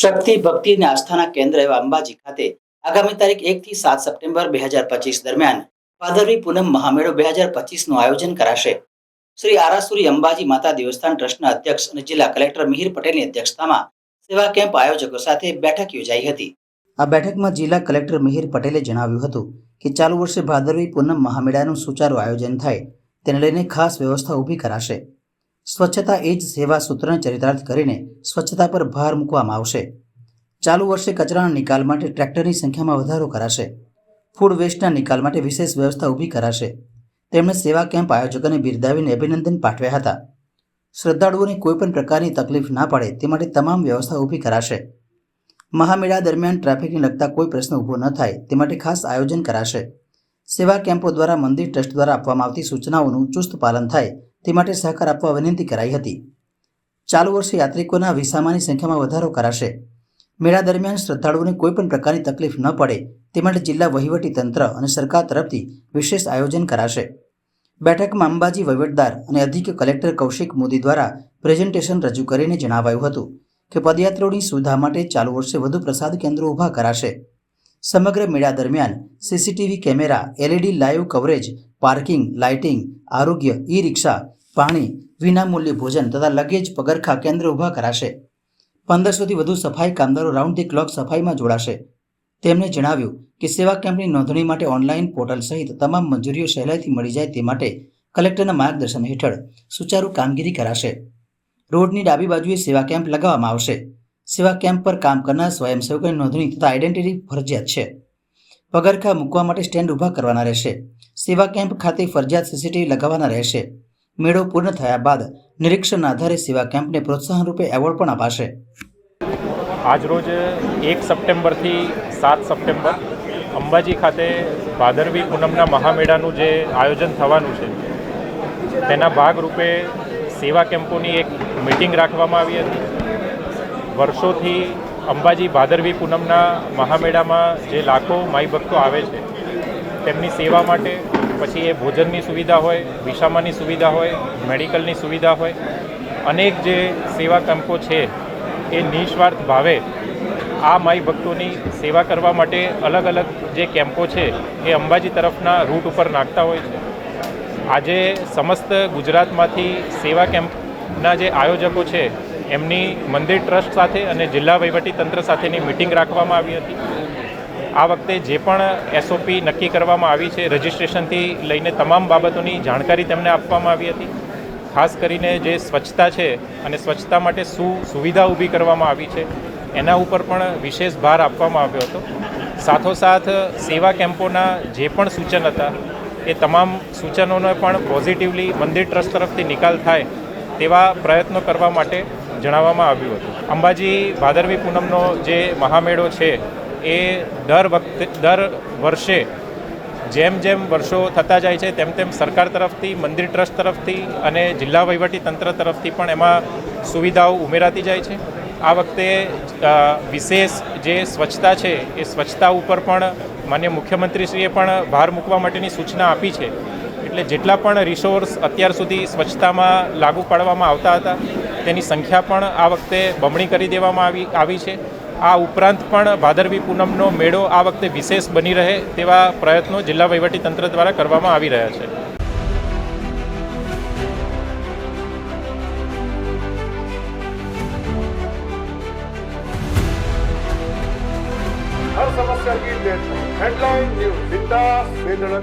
શક્તિ, ભક્તિ અને આસ્થાના કેન્દ્ર એવા અંબાજી ખાતે આગામી તારીખ એક થી સાત સપ્ટેમ્બર બે હજાર પચીસ દરમિયાન ભાદરવી પૂનમ મહામેળો બે હજાર પચીસનું આયોજન કરાશે. શ્રી આરાસુરી અંબાજી માતા દેવસ્થાન ટ્રસ્ટના અધ્યક્ષ અને જિલ્લા કલેક્ટર મિહિર પટેલની અધ્યક્ષતામાં સેવા કેમ્પ આયોજકો સાથે બેઠક યોજાઈ હતી. આ બેઠકમાં જિલ્લા કલેક્ટર મિહિર પટેલે જણાવ્યું હતું કે ચાલુ વર્ષે ભાદરવી પૂનમ મહામેળાનું સુચારું આયોજન થાય તેને લઈને ખાસ વ્યવસ્થા ઊભી કરાશે. સ્વચ્છતા એ જ સેવા સૂત્રને ચરિતાર્થ કરીને સ્વચ્છતા પર ભાર મૂકવામાં આવશે. ચાલુ વર્ષે કચરાના નિકાલ માટે ટ્રેક્ટરની સંખ્યામાં વધારો કરાશે. ફૂડ વેસ્ટના નિકાલ માટે વિશેષ વ્યવસ્થા ઊભી કરાશે. તેમણે સેવા કેમ્પ આયોજકોને બિરદાવીને અભિનંદન પાઠવ્યા હતા. શ્રદ્ધાળુઓને કોઈપણ પ્રકારની તકલીફ ના પડે તે માટે તમામ વ્યવસ્થા ઊભી કરાશે. મહામેળા દરમિયાન ટ્રાફિકને લગતા કોઈ પ્રશ્ન ઊભો ન થાય તે માટે ખાસ આયોજન કરાશે. સેવા કેમ્પો દ્વારા મંદિર ટ્રસ્ટ દ્વારા આપવામાં આવતી સૂચનાઓનું ચુસ્ત પાલન થાય તે માટે સહકાર આપવા વિનંતી કરાઈ હતી. ચાલુ વર્ષે યાત્રિકોના વિસામાની સંખ્યામાં વધારો કરાશે. મેળા દરમિયાન શ્રદ્ધાળુઓને કોઈપણ પ્રકારની તકલીફ ન પડે, તે માટે જિલ્લા વહીવટી તંત્ર અને સરકાર તરફથી વિશેષ આયોજન કરાશે. બેઠકમાં અંબાજી વહીવટદાર અને અધિક કલેક્ટર કૌશિક મોદી દ્વારા પ્રેઝન્ટેશન રજૂ કરીને જણાવાયું હતું કે પદયાત્રીઓની સુવિધા માટે ચાલુ વર્ષે વધુ પ્રસાદ કેન્દ્રો ઊભા કરાશે. સમગ્ર મેળા દરમિયાન CCTV camera, LED live coverage parking, lighting, આરોગ્ય ઈ રિક્ષા પાણી, વિનામૂલ્ય ભોજન તથા લગેજ, પગરખા કેન્દ્ર ઊભા કરાશે. પંદરસોથી વધુ સફાઈ કામદારો રાઉન્ડ ધી ક્લોક સફાઈમાં જોડાશે. તેમણે જણાવ્યું કે સેવા કેમ્પની નોંધણી માટે ઓનલાઈન પોર્ટલ સહિત તમામ મંજૂરીઓ સહેલાઈથી મળી જાય તે માટે કલેક્ટરના માર્ગદર્શન હેઠળ સુચારુ કામગીરી કરાશે. રોડની ડાબી બાજુએ સેવા કેમ્પ લગાવવામાં આવશે. સેવા કેમ્પ પર કામ કરનાર સ્વયંસેવકોની નોંધણી તથા આઈડેન્ટિટી ફરજિયાત છે. પગરખા મૂકવા માટે સ્ટેન્ડ ઊભા કરવાના રહેશે. સેવા કેમ્પ ખાતે ફરજિયાત સીસીટીવી લગાવવાના રહેશે. મેળો પૂર્ણ થયા બાદ નિરીક્ષણના આધારે સેવા કેમ્પને પ્રોત્સાહન રૂપે એવોર્ડ પણ અપાશે. આજરોજ એક સપ્ટેમ્બરથી સાત સપ્ટેમ્બર અંબાજી ખાતે ભાદરવી પૂનમના મહામેળાનું જે આયોજન થવાનું છે, તેના ભાગરૂપે સેવા કેમ્પોની એક મિટિંગ રાખવામાં આવી હતી. વર્ષોથી અંબાજી ભાદરવી પૂનમના મહામેળામાં જે લાખો માઈ ભક્તો આવે છે, તેમની સેવા માટે પછી એ ભોજનની સુવિધા હોય, વિસામાની સુવિધા હોય, મેડિકલની સુવિધા હોય, અનેક જે સેવા કેમ્પો છે, એ નિસ્વાર્થ ભાવે આ માઈ ભક્તોની સેવા કરવા માટે અલગ અલગ જે કેમ્પો છે, એ અંબાજી તરફના રૂટ ઉપર નાખતા હોય છે. આજે સમસ્ત ગુજરાતમાંથી સેવા કેમ્પના જે આયોજકો છે એમની મંદિર ટ્રસ્ટ સાથે અને જિલ્લા તંત્ર સાથેની મિટિંગ રાખવામાં આવી હતી. આ વખતે જે પણ એસઓપી નક્કી કરવામાં આવી છે, રજિસ્ટ્રેશનથી લઈને તમામ બાબતોની જાણકારી તેમને આપવામાં આવી હતી. ખાસ કરીને જે સ્વચ્છતા છે અને સ્વચ્છતા માટે શું સુવિધા ઊભી કરવામાં આવી છે, એના ઉપર પણ વિશેષ ભાર આપવામાં આવ્યો હતો. સાથોસાથ, સેવા કેમ્પોના જે પણ સૂચન હતા, એ તમામ સૂચનોનો પણ પોઝિટિવલી મંદિર ટ્રસ્ટ તરફથી નિકાલ થાય તેવા પ્રયત્નો કરવા માટે જણાવવામાં આવ્યું હતું. અંબાજી ભાદરવી પૂનમનો જે મહામેળો છે, એ દર વખતે, દર વર્ષે જેમ જેમ વર્ષો થતા જાય છે, તેમ તેમ સરકાર તરફથી, મંદિર ટ્રસ્ટ તરફથી અને જિલ્લા વહીવટી તંત્ર તરફથી પણ એમાં સુવિધાઓ ઉમેરાતી જાય છે. આ વખતે વિશેષ જે સ્વચ્છતા છે, એ સ્વચ્છતા ઉપર પણ માન્ય મુખ્યમંત્રીશ્રીએ પણ ભાર મૂકવા માટેની સૂચના આપી છે. એટલે જેટલા પણ રિસોર્સ અત્યાર સુધી સ્વચ્છતામાં લાગુ પાડવામાં આવતા હતા તેની સંખ્યા પણ આ વખતે બમણી કરી દેવામાં આવી આવી છે આ ઉપરાંત પણ ભાદરવી પૂનમનો મેળો આ વખતે વિશેષ બની રહે તેવા પ્રયત્નો જિલ્લા વહીવટી તંત્ર દ્વારા કરવામાં આવી રહ્યા છે हर समस्या की date Headline News Vindas Vedana